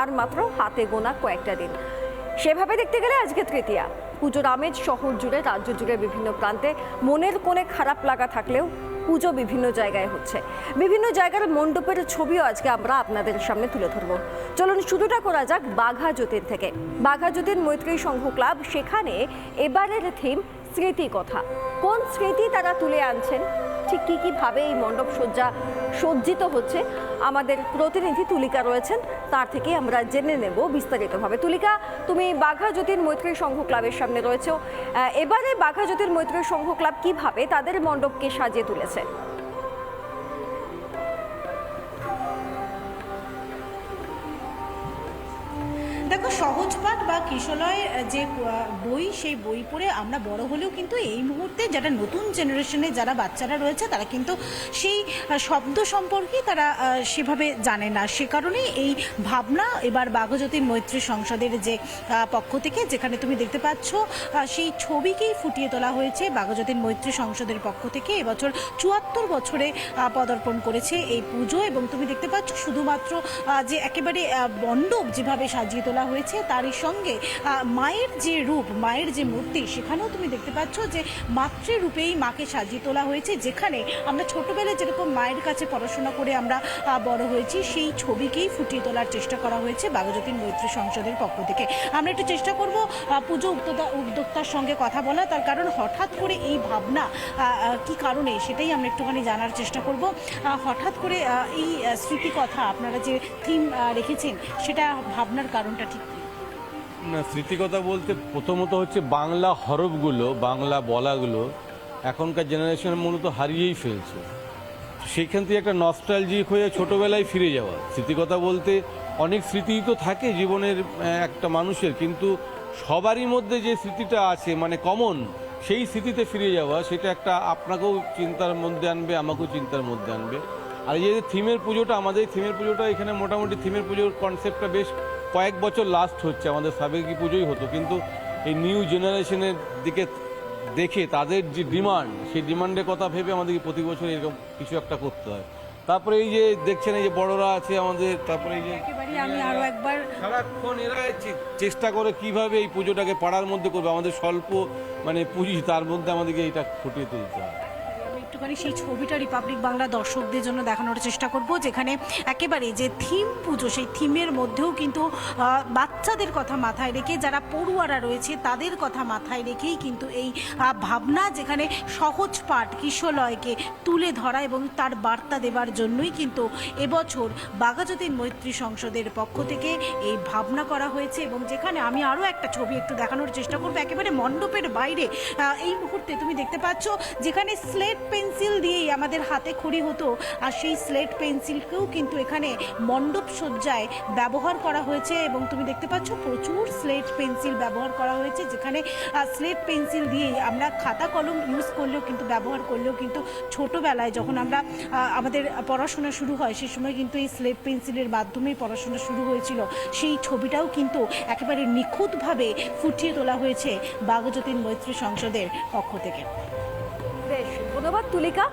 আর মাত্র হাতে গোনা কয়েকটা দিন। সেভাবে দেখতে গেলে আজকে তৃতীয়া। পুজোর আমেজ শহর জুড়ে, রাজ্য জুড়ে বিভিন্ন প্রান্তে মনের কোণে খারাপ লাগা থাকলেও পুজো বিভিন্ন জায়গায় হচ্ছে। বিভিন্ন জায়গার মণ্ডপের ছবিও আজকে আমরা আপনাদের সামনে তুলে ধরব। চলুন শুরুটা করা যাক বাঘা জ্যোতির থেকে। বাঘা জ্যোতির মৈত্রী সংঘ ক্লাব, সেখানে এবারের থিম স্মৃতি কথা কোন স্মৃতি তারা তুলে আনছেন? ঠিক কী কীভাবে এই মণ্ডপ সজ্জা সজ্জিত হচ্ছে? আমাদের প্রতিনিধি তুলিকা রয়েছেন, তার থেকে আমরা জেনে নেব বিস্তারিতভাবে। তুলিকা, তুমি বাঘা জ্যোতির মৈত্রী সংঘ ক্লাবের সামনে রয়েছে। এবারে বাঘা জ্যোতির মৈত্রী সংঘ ক্লাব কীভাবে তাদের মণ্ডপকে সাজিয়ে তুলেছে? দেখো সহজ পাঠ বা কিশলয় যে বই, সেই বই পড়ে আমরা বড় হলেও কিন্তু এই মুহূর্তে যারা নতুন জেনারেশনে যারা বাচ্চারা রয়েছে, তারা কিন্তু সেই শব্দ সম্পর্কে তারা সেভাবে জানে না। সে কারণে এই ভাবনা এবার বাঘজ্যোতির মৈত্রী সংসদের যে পক্ষ থেকে যেখানে তুমি দেখতে পাচ্ছ সেই ছবিকেই ফুটিয়ে তোলা হয়েছে বাঘজ্যোতির মৈত্রী সংসদের পক্ষ থেকে। এবছর চুয়াত্তর বছরে পদার্পণ করেছে এই পুজো এবং তুমি দেখতে পাচ্ছ শুধুমাত্র যে একেবারে মণ্ডপ যেভাবে সাজিয়ে তোলা হয়েছে তারই সঙ্গে মায়ের যে রূপ, মায়ের যে মূর্তি, সেখানেও তুমি দেখতে পাচ্ছ যে মাতৃরূপেই মাকে সাজিয়ে তোলা হয়েছে, যেখানে আমরা ছোটবেলায় যেরকম মায়ের কাছে পড়াশোনা করে আমরা বড় হয়েছি, সেই ছবিকেই ফুটিয়ে তোলার চেষ্টা করা হয়েছে বাঘজ্যোতির মৈত্রী সংসদের পক্ষ থেকে। আমরা একটু চেষ্টা করব পুজো উদ্যোক্তা উদ্যোক্তার সঙ্গে কথা বলা, তার কারণ হঠাৎ করে এই ভাবনা কি কারণে, সেটাই আমরা একটুখানি জানার চেষ্টা করব। হঠাৎ করে এই স্মৃতিকথা আপনারা যে থিম রেখেছেন, সেটা ভাবনার কারণটা ঠিক স্মৃতিকথা বলতে প্রথমত হচ্ছে বাংলা হরফগুলো, বাংলা বলাগুলো এখনকার জেনারেশন মূলত হারিয়েই ফেলছে। সেইখান থেকে একটা নস্টালজিক হয়ে ছোটোবেলায় ফিরে যাওয়া। স্মৃতিকথা বলতে অনেক স্মৃতিই তো থাকে জীবনের একটা মানুষের, কিন্তু সবারই মধ্যে যে স্মৃতিটা আছে মানে কমন সেই স্মৃতিতে ফিরে যাওয়া, সেটা একটা আপনাকেও চিন্তার মধ্যে আনবে, আমাকেও চিন্তার মধ্যে আনবে। আর এই যে থিমের পুজোটা, আমাদের থিমের পুজোটা এখানে মোটামুটি থিমের পুজোর কনসেপ্টটা বেশ কয়েক বছর লাস্ট হচ্ছে আমাদের সাবেকি পুজোই হতো কিন্তু এই নিউ জেনারেশনের দিকে দেখে তাদের যে ডিমান্ড সেই ডিমান্ডের কথা ভেবে আমাদেরকে প্রতি বছর এরকম কিছু একটা করতে হয়। তারপরে এই যে দেখছেন এই যে বড়রা আছে আমাদের তারপরে এই যে আমি আরও একবার সারাক্ষণ এরা চেষ্টা করে কীভাবে এই পুজোটাকে পাড়ার মধ্যে করবে আমাদের স্বল্প মানে পুঁজি তার মধ্যে আমাদেরকে এটা ফুটিয়ে তুলতে হয়। একটুখানি সেই ছবিটা রিপাবলিক বাংলা দর্শকদের জন্য দেখানোর চেষ্টা করব, যেখানে একেবারে যে থিম পুজো, সেই থিমের মধ্যেও কিন্তু বাচ্চাদের কথা মাথায় রেখে, যারা পড়ুয়ারা রয়েছে, তাদের কথা মাথায় রেখেই কিন্তু এই ভাবনা, যেখানে সহজ পাঠ কিশলয়কে তুলে ধরা এবং তার বার্তা দেবার জন্যই কিন্তু এবছর বাঘাযতীন মৈত্রী সংসদের পক্ষ থেকে এই ভাবনা করা হয়েছে এবং যেখানে আমি আরও একটা ছবি একটু দেখানোর চেষ্টা করব। একেবারে মণ্ডপের বাইরে এই মুহূর্তে তুমি দেখতে পাচ্ছ, যেখানে স্লেট পেন্সিল দিয়েই আমাদের হাতে খড়ি হতো, আর সেই স্লেট পেন্সিলকেও কিন্তু এখানে মণ্ডপ সজ্জায় ব্যবহার করা হয়েছে এবং তুমি দেখতে পাচ্ছ প্রচুর স্লেট পেন্সিল ব্যবহার করা হয়েছে, যেখানে স্লেট পেন্সিল দিয়েই আমরা খাতা কলম ইউজ করলেও কিন্তু, ব্যবহার করলেও কিন্তু ছোটোবেলায় যখন আমরা আমাদের পড়াশোনা শুরু হয় সেই সময় কিন্তু এই স্লেট পেন্সিলের মাধ্যমেই পড়াশোনা শুরু হয়েছিল। সেই ছবিটাও কিন্তু একেবারে নিখুঁতভাবে ফুটিয়ে তোলা হয়েছে বাঘজ্যোতির মৈত্রী সংসদের পক্ষ থেকে। বেশ ধন্যবাদ, তুলিকা।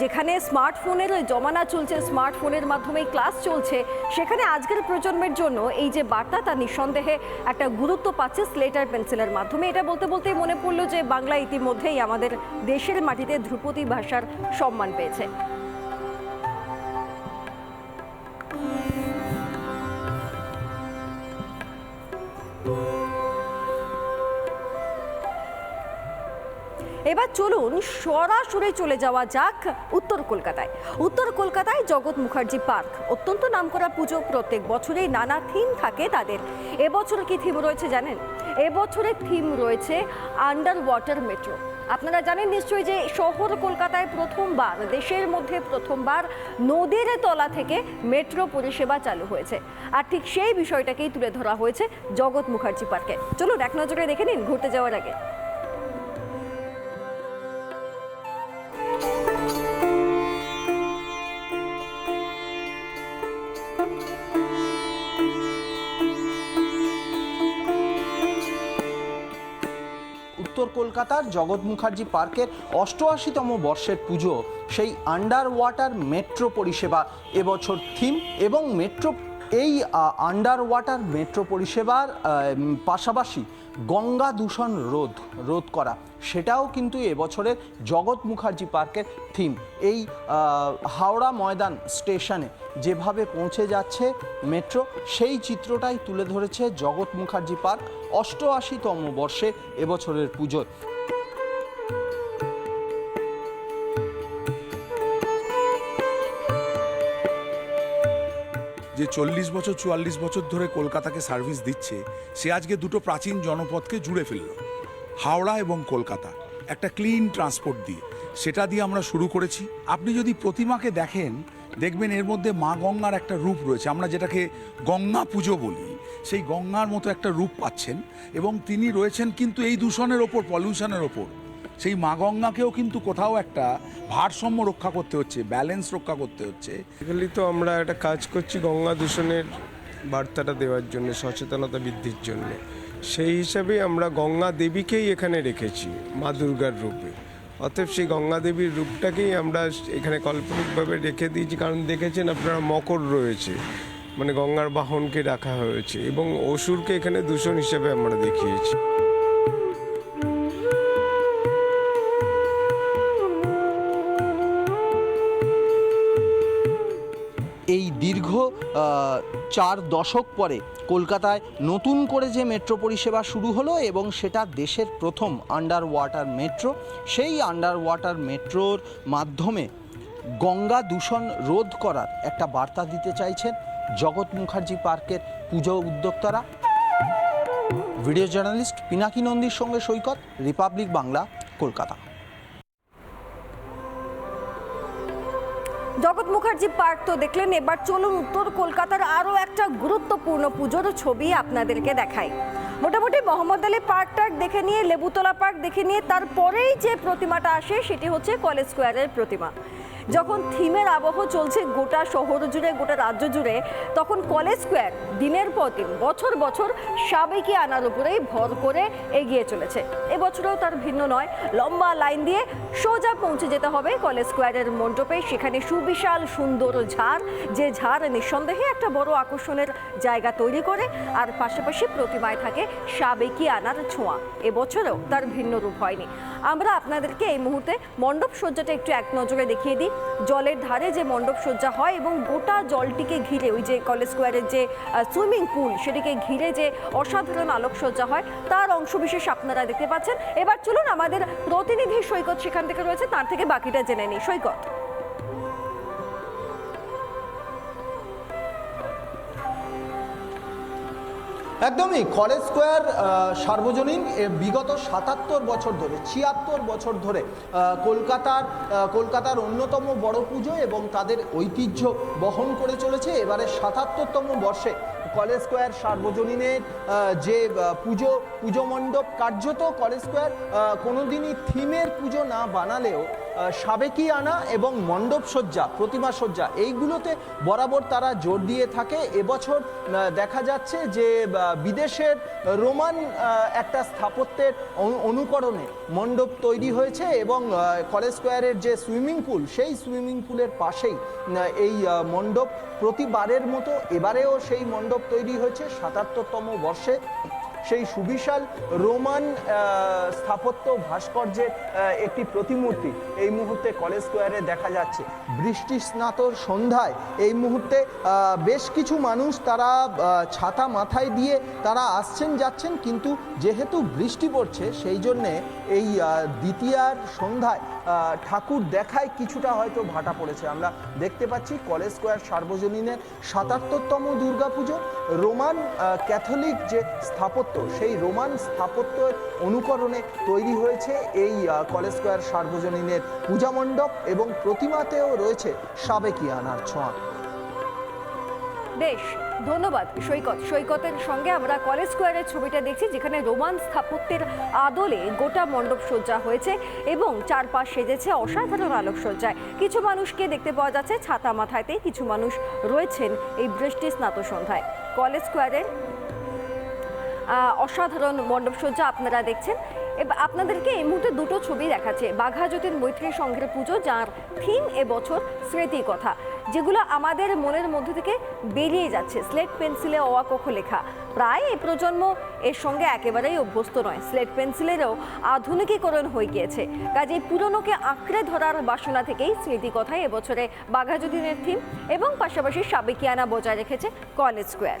যেখানে স্মার্টফোনের জমানা চলছে, স্মার্টফোনের মাধ্যমে ক্লাস চলছে, সেখানে আজকের প্রজন্মের জন্য এই যে বার্তা, তা নিঃসন্দেহে একটা গুরুত্ব পাচ্ছে স্লেটার পেন্সিলের মাধ্যমে। এটা বলতে বলতেই মনে পড়ল যে বাংলা ইতিমধ্যেই আমাদের দেশের মাটিতে ধ্রুপদী ভাষার সম্মান পেয়েছে। এবার চলুন সরাসরি চলে যাওয়া যাক উত্তর কলকাতায়। উত্তর কলকাতায় জগৎ মুখার্জি পার্ক। অত্যন্ত নামকরা পুজো প্রত্যেক বছরেই নানা থিম থাকে তাদের। এবছর কি থিম রয়েছে জানেন? এবছরের থিম রয়েছে আন্ডার ওয়াটার মেট্রো। আপনারা জানেন নিশ্চয়ই যে শহর কলকাতায় প্রথমবার, দেশের মধ্যে প্রথমবার নদীর তলা থেকে মেট্রো পরিষেবা চালু হয়েছে। আর ঠিক সেই বিষয়টাকেই তুলে ধরা হয়েছে জগৎ মুখার্জি পার্কে। চলুন এক নজরে দেখে নিন ঘুরতে যাওয়ার আগে। উত্তর কলকাতার জগৎ মুখার্জি পার্কের অষ্টআশিতম বর্ষের পুজো, সেই আন্ডার ওয়াটার মেট্রো পরিষেবা, এবছর থিম এবং মেট্রো এই আন্ডার ওয়াটার মেট্রো পরিষেবার পাশাপাশি গঙ্গা দূষণ রোধ রোধ করা। সেটাও কিন্তু এবছরের জগৎ মুখার্জি পার্কের থিম। এই হাওড়া ময়দান স্টেশনে যেভাবে পৌঁছে যাচ্ছে মেট্রো, সেই চিত্রটাই তুলে ধরেছে জগৎ মুখার্জি পার্ক অষ্টআশিতম বর্ষে এবছরের পুজোয়। যে চল্লিশ বছর, চুয়াল্লিশ বছর ধরে কলকাতাকে সার্ভিস দিচ্ছে, সে আজকে দুটো প্রাচীন জনপদকে জুড়ে ফেলল। হাওড়া এবং কলকাতা, একটা ক্লিন ট্রান্সপোর্ট দিয়ে। সেটা দিয়ে আমরা শুরু করেছি। আপনি যদি প্রতিমাকে দেখেন, দেখবেন এর মধ্যে মা গঙ্গার একটা রূপ রয়েছে। আমরা যেটাকে গঙ্গা পুজো বলি, সেই গঙ্গার মতো একটা রূপ পাচ্ছেন এবং তিনি রয়েছেন কিন্তু এই দূষণের ওপর, পলিউশনের ওপর। সেই মা গঙ্গাকেও কিন্তু কোথাও একটা ভারসাম্য রক্ষা করতে হচ্ছে ব্যালেন্স রক্ষা করতে হচ্ছে। বেসিক্যালি তো আমরা একটা কাজ করছি গঙ্গা দূষণের বার্তাটা দেওয়ার জন্য, সচেতনতা বৃদ্ধির জন্য। সেই হিসাবে আমরা গঙ্গা দেবীকেই এখানে রেখেছি, মা দুর্গার রূপে। অতএব সেই গঙ্গা দেবীর রূপটাকেই আমরা এখানে কাল্পনিকভাবে রেখে দিয়েছি, কারণ দেখেছেন আপনারা মকর রয়েছে মানে গঙ্গার বাহনকে রাখা হয়েছে এবং অসুরকে এখানে দূষণ হিসেবে আমরা দেখিয়েছি। চার দশক পরে কলকাতায় নতুন করে যে মেট্রো পরিষেবা শুরু হলো এবং সেটা দেশের প্রথম আন্ডার ওয়াটার মেট্রো সেই আন্ডার ওয়াটার মেট্রোর মাধ্যমে গঙ্গা দূষণ রোধ করার একটা বার্তা দিতে চাইছেন জগৎ মুখার্জি পার্কের পুজো উদ্যোক্তারা। ভিডিও জার্নালিস্ট পিনাকি নন্দীর সঙ্গে সৈকত, রিপাবলিক বাংলা, কলকাতা। মুখার্জি পার্ক তো দেখলেন, এবার চলুন উত্তর কলকাতার আরও একটা গুরুত্বপূর্ণ পুজোর ছবি আপনাদেরকে দেখাই। মোটামুটি মোহাম্মদ আলী পার্ক টার্ক দেখে নিয়ে, লেবুতলা পার্ক দেখে নিয়ে, তারপরেই যে প্রতিমাটা আসে, সেটি হচ্ছে কলেজ স্কোয়ারের প্রতিমা। যখন থিমের আবহ চলছে গোটা শহর জুড়ে, গোটা রাজ্য জুড়ে, তখন কলেজ স্কোয়ার দিনের পর দিন, বছর বছর সাবেকি আনার উপরেই ভর করে এগিয়ে চলেছে। এবছরেও তার ভিন্ন নয়, লম্বা লাইন দিয়ে সোজা পৌঁছে যেতে হবে কলেজ স্কোয়ারের মণ্ডপে। সেখানে সুবিশাল সুন্দর ঝাড়, যে ঝাড় নিঃসন্দেহে একটা বড় আকর্ষণের জায়গা তৈরি করে, আর পাশাপাশি প্রতিমায় থাকে সাবেকি আনার ছোঁয়া। এবছরেও তার ভিন্ন রূপ হয়নি। আমরা আপনাদেরকে এই মুহূর্তে মণ্ডপ সজ্জাটা একটু এক নজরে দেখিয়ে দিই। জলের ধারে যে মণ্ডপ সজ্জা হয় এবং গোটা জলটিকে ঘিরে ওই যে কলেজ স্কোয়ারের যে সুইমিং পুল সেটিকে ঘিরে যে অসাধারণ আলোকসজ্জা হয়, তার অংশবিশেষ আপনারা দেখতে পাচ্ছেন। এবার চলুন আমাদের প্রতিনিধি সৈকত সেখান থেকে রয়েছে, তার থেকে বাকিটা জেনে নিই। সৈকত। একদমই কলেজ স্কোয়ার সার্বজনীন বিগত সাতাত্তর বছর ধরে, ছিয়াত্তর বছর ধরে কলকাতার কলকাতার অন্যতম বড় পুজো এবং তাদের ঐতিহ্য বহন করে চলেছে। এবারে সাতাত্তরতম বর্ষে কলেজ স্কোয়ার সার্বজনীনের যে পুজো পুজো মণ্ডপ কার্যত কলেজ স্কোয়ার কোনোদিনই থিমের পুজো না বানালেও আহ, সাবেকি আনা এবং মণ্ডপ সজ্জা প্রতিমা সজ্জা এইগুলোতে বরাবর তারা জোর দিয়ে থাকে। এবছর দেখা যাচ্ছে যে বিদেশের রোমান একটা স্থাপত্যের অনু- অনুকরণে মণ্ডপ তৈরি হয়েছে এবং কলেজ স্কোয়ারের যে সুইমিং পুল সেই সুইমিং পুলের পাশেই এই মণ্ডপ প্রতিবারের মতো এবারেও সেই মণ্ডপ তৈরি হয়েছে সাতাত্তরতম বর্ষে। সেই সুবিশাল রোমান স্থাপত্য ভাস্কর্যের একটি প্রতিমূর্তি এই মুহূর্তে কলেজ স্কোয়ারে দেখা যাচ্ছে। বৃষ্টি স্নাতর সন্ধ্যায় এই মুহূর্তে বেশ কিছু মানুষ তারা ছাতা মাথায় দিয়ে তারা আসছেন যাচ্ছেন, কিন্তু যেহেতু বৃষ্টি পড়ছে, সেই জন্যে এই দ্বিতীয়ার সন্ধ্যায় ঠাকুর দেখায় কিছুটা হয়তো ভাটা পড়েছে। আমরা দেখতে পাচ্ছি কলেজ স্কোয়ার সার্বজনীনের সাতাত্তরতম দুর্গাপুজো রোমান ক্যাথলিক যে স্থাপত্য, সেই রোমান স্থাপত্যের অনুকরণে তৈরি হয়েছে এই কলেজ স্কোয়ার সার্বজনীনের পূজা মণ্ডপ এবং প্রতিমাতেও রয়েছে সাবেকি আনার ছোঁয়া। বেশ ধন্যবাদ, সৈকত। সৈকতের সঙ্গে আমরা কলেজ স্কোয়ারের ছবিটা দেখছি, যেখানে রোমান স্থাপত্যের আদলে গোটা মণ্ডপ সজ্জা হয়েছে এবং চারপাশ সেজেছে অসাধারণ আলোকসজ্জায়। কিছু মানুষকে দেখতে পাওয়া যাচ্ছে, ছাতা মাথায়তে কিছু মানুষ রয়েছেন এই বৃষ্টি স্নাত সন্ধ্যায়। কলেজ স্কোয়ারের অসাধারণ মণ্ডপসজ্জা আপনারা দেখছেন। আপনাদেরকে এই মুহূর্তে দুটো ছবি দেখাচ্ছে। বাঘা জ্যোতির মৈত্রী সংঘের পুজো, যার থিম এবছর স্মৃতি কথা, যেগুলো আমাদের মনের মধ্যে থেকে বেরিয়ে যাচ্ছে। স্লেট পেন্সিলে অওয়াকখ লেখা। প্রায় এই প্রজন্ম এর সঙ্গে একেবারেই অভ্যস্ত নয়। স্লেট পেন্সিলেরও আধুনিকীকরণ হয়ে গিয়েছে। কাজেই পুরনোকে আঁকড়ে ধরার বাসনা থেকেই স্মৃতিকথায় এবছরে বাঘাযতীনের থিম এবং পাশাপাশি সাবেকিয়ানা বজায় রেখেছে কলেজ স্কোয়ার।